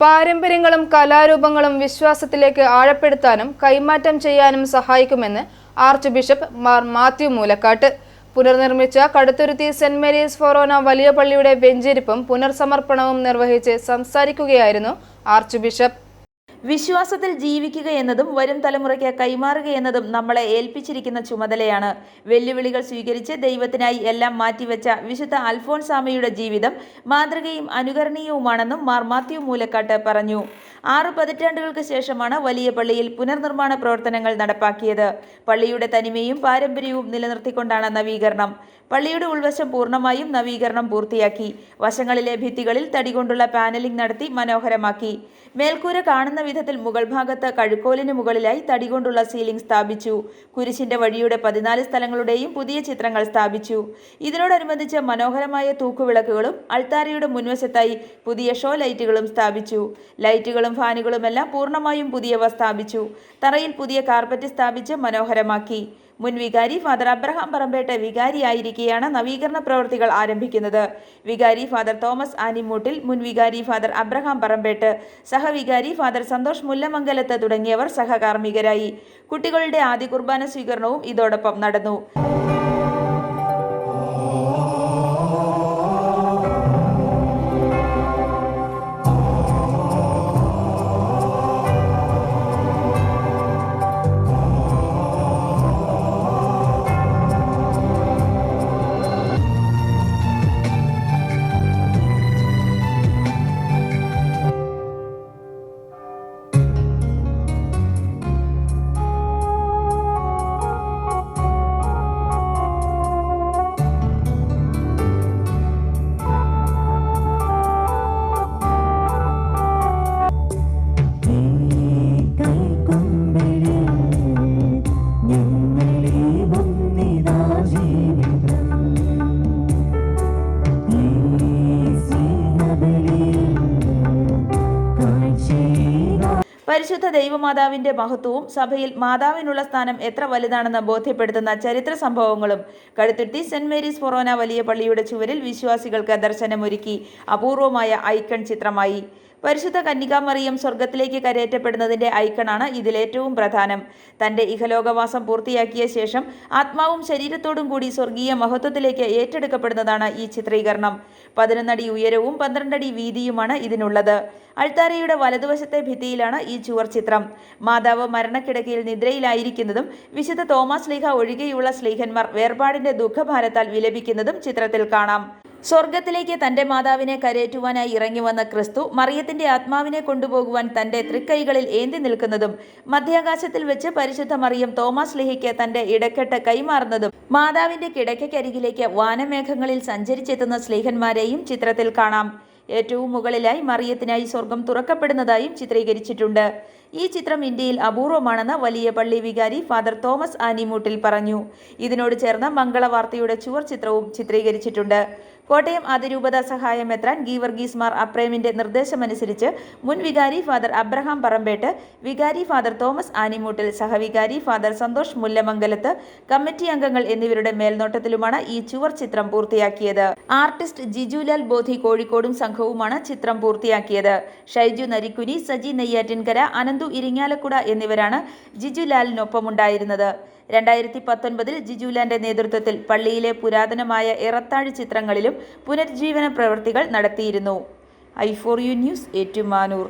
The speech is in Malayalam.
പാരമ്പര്യങ്ങളും കലാരൂപങ്ങളും വിശ്വാസത്തിലേക്ക് ആഴപ്പെടുത്താനും കൈമാറ്റം ചെയ്യാനും സഹായിക്കുമെന്ന് ആർച്ച് ബിഷപ്പ് മാർ മാത്യു മൂലക്കാട്ട്. പുനർനിർമ്മിച്ച കടുത്തുരുത്തി സെന്റ് മേരീസ് ഫൊറോന വലിയ പള്ളിയുടെ വെഞ്ചരിപ്പും പുനർസമർപ്പണവും നിർവഹിച്ച് സംസാരിക്കുകയായിരുന്നു ആർച്ച് ബിഷപ്പ്. വിശ്വാസത്തിൽ ജീവിക്കുക എന്നതും വരും തലമുറയ്ക്ക് കൈമാറുക എന്നതും നമ്മളെ ഏൽപ്പിച്ചിരിക്കുന്ന ചുമതലയാണ്. വെല്ലുവിളികൾ സ്വീകരിച്ച് ദൈവത്തിനായി എല്ലാം മാറ്റിവെച്ച വിശുദ്ധ അൽഫോൺസാമയുടെ ജീവിതം മാതൃകയും അനുകരണീയവുമാണെന്നും മാർ മാത്യു മൂലക്കാട്ട് പറഞ്ഞു. ആറു പതിറ്റാണ്ടുകൾക്ക് ശേഷമാണ് വലിയ പള്ളിയിൽ പുനർനിർമ്മാണ പ്രവർത്തനങ്ങൾ നടപ്പാക്കിയത്. പള്ളിയുടെ തനിമയും പാരമ്പര്യവും നിലനിർത്തിക്കൊണ്ടാണ് നവീകരണം. പള്ളിയുടെ ഉൾവശം പൂർണമായും നവീകരണം പൂർത്തിയാക്കി. വശങ്ങളിലെ ഭിത്തികളിൽ തടികൊണ്ടുള്ള പാനലിംഗ് നടത്തി മനോഹരമാക്കി. മേൽക്കൂര കാണുന്ന വിധത്തിൽ മുകൾ ഭാഗത്ത് കഴുക്കോലിന് മുകളിലായി തടികൊണ്ടുള്ള സീലിംഗ് സ്ഥാപിച്ചു. കുരിശിന്റെ വഴിയുടെ പതിനാല് സ്ഥലങ്ങളുടെയും പുതിയ ചിത്രങ്ങൾ സ്ഥാപിച്ചു. ഇതിനോടനുബന്ധിച്ച് മനോഹരമായ തൂക്കുവിളക്കുകളും അൾത്താരയുടെ മുൻവശത്തായി പുതിയ ഷോ ലൈറ്റുകളും സ്ഥാപിച്ചു. ലൈറ്റുകളും ഫാനുകളുമെല്ലാം പൂർണമായും പുതിയവ സ്ഥാപിച്ചു. തറയിൽ പുതിയ കാർപ്പറ്റ് സ്ഥാപിച്ച് മനോഹരമാക്കി. മുൻ വികാരി ഫാദർ അബ്രഹാം പറമ്പേട്ട് വികാരിയായിരിക്കെയാണ് നവീകരണ പ്രവൃത്തികൾ ആരംഭിക്കുന്നത്. വികാരി ഫാദർ തോമസ് ആനിമൂട്ടിൽ മുൻ വികാരി ഫാദർ അബ്രഹാം പറമ്പേട്ട് സഹവികാരി ഫാദർ സന്തോഷ് മുല്ലമംഗലത്ത് തുടങ്ങിയവർ സഹകാർമ്മികരായി. കുട്ടികളുടെ ആദ്യ കുർബാന സ്വീകരണവും ഇതോടൊപ്പം നടന്നു. പരിശുദ്ധ ദൈവമാതാവിന്റെ മഹത്വവും സഭയിൽ മാതാവിനുള്ള സ്ഥാനം എത്ര വലുതാണെന്ന് ബോധ്യപ്പെടുത്തുന്ന ചരിത്ര സംഭവങ്ങളും കടുത്തുരുത്തി സെന്റ് മേരീസ് ഫൊറോന വലിയ പള്ളിയുടെ ചുവരിൽ വിശ്വാസികൾക്ക് ദർശനമൊരുക്കി അപൂർവമായ ഐക്കൺ ചിത്രമായി. പരിശുദ്ധ കന്യകാമറിയം സ്വർഗത്തിലേക്ക് കരയേറ്റപ്പെടുന്നതിന്റെ ഐക്കണാണ് ഇതിലേറ്റവും പ്രധാനം. തന്റെ ഇഹലോകവാസം പൂർത്തിയാക്കിയ ശേഷം ആത്മാവും ശരീരത്തോടും കൂടി സ്വർഗീയ മഹത്വത്തിലേക്ക് ഏറ്റെടുക്കപ്പെടുന്നതാണ് ഈ ചിത്രീകരണം. പതിനൊന്നടി ഉയരവും പന്ത്രണ്ടടി വീതിയുമാണ് ഇതിനുള്ളത്. അൾത്താരയുടെ വലതുവശത്തെ ഭിത്തിയിലാണ് ഈ ചുവർ ചിത്രം. മാതാവ് മരണക്കിടക്കയിൽ നിദ്രയിലായിരിക്കുന്നതും വിശുദ്ധ തോമസ് ലീഹ ഒഴികെയുള്ള സ്ലീഹന്മാർ വേർപാടിന്റെ ദുഃഖഭാരത്താൽ വിലപിക്കുന്നതും ചിത്രത്തിൽ കാണാം. സ്വർഗത്തിലേക്ക് തന്റെ മാതാവിനെ കരയേറ്റുവാനായി ഇറങ്ങി വന്ന ക്രിസ്തു മറിയത്തിന്റെ ആത്മാവിനെ കൊണ്ടുപോകുവാൻ തന്റെ തൃക്കൈകളിൽ ഏന്തി നിൽക്കുന്നതും മധ്യാകാശത്തിൽ വെച്ച് പരിശുദ്ധ മറിയം തോമസ് ലിഹിക്ക് തന്റെ ഇടക്കെട്ട് കൈമാറുന്നതും മാതാവിന്റെ കിടക്കയ്ക്കരികിലേക്ക് വാനമേഘങ്ങളിൽ സഞ്ചരിച്ചെത്തുന്ന സ്ലീഹന്മാരെയും ചിത്രത്തിൽ കാണാം. ഏറ്റവും മുകളിലായി മറിയത്തിനായി സ്വർഗം തുറക്കപ്പെടുന്നതായും ചിത്രീകരിച്ചിട്ടുണ്ട്. ഈ ചിത്രം ഇന്ത്യയിൽ അപൂർവമാണെന്ന് വലിയ പള്ളി വികാരി ഫാദർ തോമസ് ആനിമൂട്ടിൽ പറഞ്ഞു. ഇതിനോട് ചേർന്ന് മംഗളവാർത്തയുടെ ചുവർ ചിത്രവും ചിത്രീകരിച്ചിട്ടുണ്ട്. കോട്ടയം അതിരൂപത സഹായം എത്രാൻ ഗീവർഗീസ് മാർ അപ്രേമിന്റെ നിർദ്ദേശമനുസരിച്ച് മുൻ വികാരി ഫാദർ അബ്രഹാം പറമ്പേട്ട് വികാരി ഫാദർ തോമസ് ആനിമൂട്ടിൽ സഹവികാരി ഫാദർ സന്തോഷ് മുല്ലമംഗലത്ത് കമ്മിറ്റി അംഗങ്ങൾ എന്നിവരുടെ മേൽനോട്ടത്തിലുമാണ് ഈ ചുവർ ചിത്രം പൂർത്തിയാക്കിയത്. ആർട്ടിസ്റ്റ് ജിജുലാൽ ബോധി കോഴിക്കോടും സംഘവുമാണ് ചിത്രം പൂർത്തിയാക്കിയത്. ഷൈജു നരിക്കുനി സജി നെയ്യാറ്റിൻകര അനന്തു ഇരിങ്ങാലക്കുട എന്നിവരാണ് ജിജുലാലിനൊപ്പമുണ്ടായിരുന്നത്. രണ്ടായിരത്തി പത്തൊൻപതിൽ ജിജുലാന്റെ നേതൃത്വത്തിൽ പള്ളിയിലെ പുരാതനമായ ഇറത്താഴ് ചിത്രങ്ങളിലും പുനരുജ്ജീവന പ്രവൃത്തികൾ നടത്തിയിരുന്നു. I four U news Ettumanoor.